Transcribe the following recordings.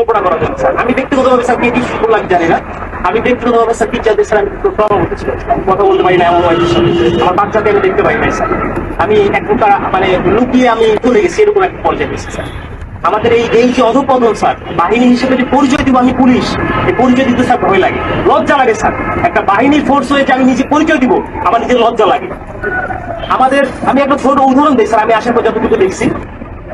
কল্পনা করা যায় স্যার। আমি ব্যক্তিগতভাবে, স্যার, কি করলাম জানি না। আমি ব্যক্তিগতভাবে, স্যার টিচারদের স্যার, আমি হতেছিল আমি কথা বলতে পারি না এমন হয়েছে স্যার। আমার বাচ্চাকে আমি দেখতে পাই নাই স্যার। আমি এক প্রকার মানে লুকিয়ে আমি চলে গেছি, এরকম একটা পর্যায়ে গেছি স্যার। আমাদের এই এই যে অধপতন, স্যার, বাহিনী হিসেবে যে পরিচয় দিব আমি পুলিশ, এই পরিচয় দিতে, স্যার, ভয় লাগে। লজ্জা লাগে, স্যার। একটা বাহিনীর ফোর্স হয়ে যে আমি নিজে পরিচয় দিব, আমার নিজের লজ্জা লাগে। আমাদের, আমি একটা ছোট উদাহরণ দিই, স্যার, আমি আসার পর যতটুকু দেখছি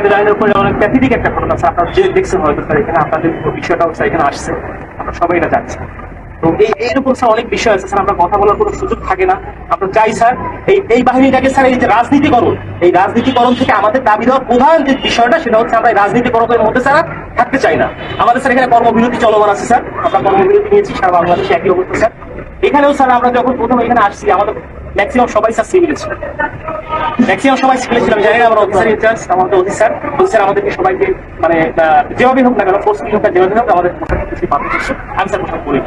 এটা জানেন উপরে অনেক একটা ঘটনা স্যার আপনারা যে দেখছেন হয়তো স্যার এখানে, আপনাদের এখানে আসছে। আমরা সবাই এটা জানছি। তো এই স্যার অনেক বিষয় আছে। স্যার, আমরা কথা বলার কোনো সুযোগ থাকে না। আমরা চাই স্যার এই এই বাহিনীটাকে স্যার এই যে রাজনীতিকরণ, এই রাজনীতিকরণ থেকে আমাদের দাবি দেওয়ার প্রধান যে বিষয়টা, সেটা হচ্ছে আমরা রাজনীতিকরণের মধ্যে স্যার থাকতে চাই না। আমাদের স্যার এখানে কর্মবিরতি চলমান আছে স্যার আমরা কর্মবিরতি নিয়েছি, সারা বাংলাদেশে একই অবস্থা স্যার এখানেও স্যার আমরা যখন প্রথম এখানে আসছি, আমাদের ম্যাক্সিমাম সবাই স্যার সিভিল ছিল। ম্যাক্সিমাম সিভিল ছিলাম জানি না, আমরা ইনচার্জ আমাদের অফিসার অফিসার আমাদেরকে সবাইকে মানে যেভাবে হোক না কেন হোক না যেভাবে হোক, আমাদের আমি স্যার করি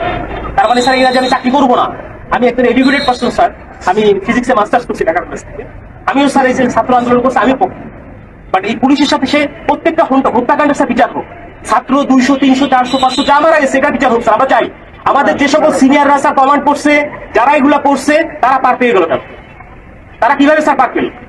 তার মানে স্যার এরা যে আমি চাকরি করব না। আমি একজন এডুকেটেড পার্সন স্যার আমি ফিজিক্সে মাস্টার্স করছি কলেজ থেকে। আমিও স্যার এই ছাত্র আন্দোলন করছি বাট এই পুলিশের সাথে সে প্রত্যেকটা হত্যা- হত্যাকাণ্ডের স্যার বিচার হোক। ছাত্র দুইশো, তিনশো, চারশো, পাঁচশো, যা মারা গেছে এটা বিচার হোক আমরা চাই। আমাদের যে সকল সিনিয়ররা স্যার কমান্ড করছে, যারা এগুলা করছে, তারা পার পেয়ে গেল তারা কীভাবে স্যার পার পেল?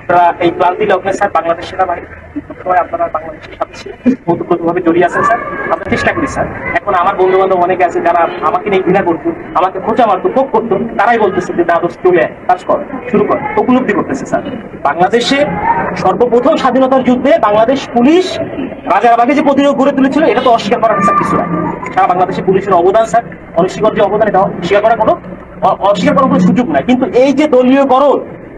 আপনারা এই ক্লান্তি লগ্নে স্যার বাংলাদেশ সেনাবাহিনী আপনারা বাংলাদেশের সাথে ওতপ্রোতভাবে জড়িয়ে আছেন স্যার। আমরা চেষ্টা করি স্যার। এখন আমার বন্ধু বান্ধব অনেকে আছে যারা আমাকে নিয়ে ঘৃণা করতো, আমাকে খোঁচা মারতো পোক করতো, তারাই বলতেছে যে দাদোস চলে কাজ কর, শুরু কর। উপলব্ধি করতেছে স্যার। বাংলাদেশে সর্বপ্রথম স্বাধীনতার যুদ্ধে বাংলাদেশ পুলিশ রাজারবাগে যে প্রতিরোধ গড়ে তুলেছিল, এটা তো অস্বীকার করার স্যার কিছু নাই সারা বাংলাদেশে পুলিশের অবদান স্যার অনস্বীকার যে অবদান এটা অস্বীকার করার কোনো অস্বীকার করার কোনো সুযোগ নাই। কিন্তু এই যে দলীয়করণ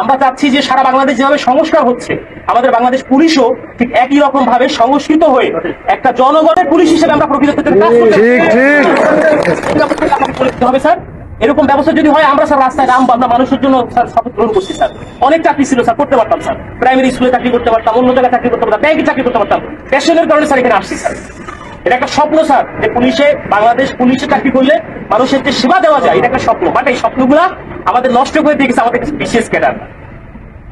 আমরা চাচ্ছি যে সারা বাংলাদেশ যেভাবে সংস্কার হচ্ছে আমাদের বাংলাদেশ পুলিশও ঠিক একই রকম ভাবে সংস্কৃত হয়ে একটা জনগণের পুলিশ হিসেবে আমরা প্রকৃত হবে স্যার। এরকম ব্যবস্থা যদি হয় আমরা স্যার রাস্তায় নামবো আমরা মানুষের জন্য স্যার শপথ গ্রহণ করছি স্যার। অনেক চাকরি ছিল স্যার করতে পারতাম স্যার। প্রাইমারি স্কুলে চাকরি করতে পারতাম অন্য জায়গায় চাকরি করতে পারতাম ব্যাংকে চাকরি করতে পারতাম। প্যাশনের কারণে স্যার এখানে আসছি স্যার। এটা একটা স্বপ্ন, স্যার। যে পুলিশে, বাংলাদেশ পুলিশে চাকরি করলে মানুষের যে সেবা দেওয়া যায়, এটা একটা স্বপ্ন। বাট এই স্বপ্নগুলা আমাদের নষ্ট করে দিয়ে গেছে, আমাদের কিছু বিশেষ ক্যাডার।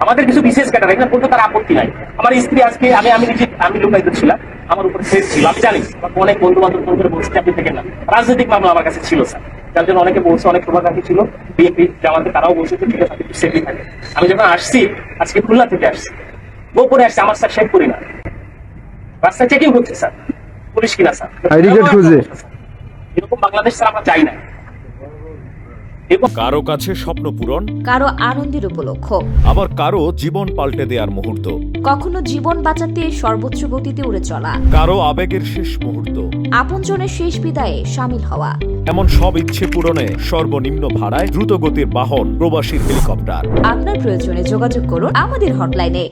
আমাদের কিছু বিশেষ ক্যাডার এখানে বলতে তার আপত্তি নাই। আমার স্ত্রী আজকে, আমি আমি নিজে, আমি লোকায়িত ছিলাম। আমার উপরে সেট ছিল। আমি জানি অনেক বন্ধু বান্ধব ফোন করে বলছি, আপনি থেকে না। রাজনৈতিক মামলা আমার কাছে ছিল, স্যার। যার জন্য অনেকে বলছে, অনেক শুভাকাঙ্ক্ষী ছিল, বিএনপি জামাতে তারাও বলছে ঠিক আছে, আপনি সেফলি থাকে আমি যখন আসছি, আজকে খুলনা থেকে আসছি গোপনে আসছি, আমার স্যার শেখ করি না। রাস্তায় চেকিং করছে, স্যার। পুলিশ কিনা স্যার? ID card খুঁজে। এরকম বাংলাদেশ স্যার আমরা চাই না। কারও কাছে স্বপ্ন পূরণ কারও আনন্দের উপলক্ষ। আবার কারও জীবন পাল্টে দেওয়ার মুহূর্ত। কখনো জীবন বাঁচাতে সর্বোচ্চ গতিতে উড়ে চলা। কারও আবেগের শেষ মুহূর্ত। আপনজনের শেষ বিদায়ে সামিল হওয়া। এমন সব ইচ্ছে পূরণে সর্বনিম্ন ভাড়ায় দ্রুত গতির বাহন প্রবাসীর হেলিকপ্টার। আপনার প্রয়োজনে যোগাযোগ করুন আমাদের হটলাইনে।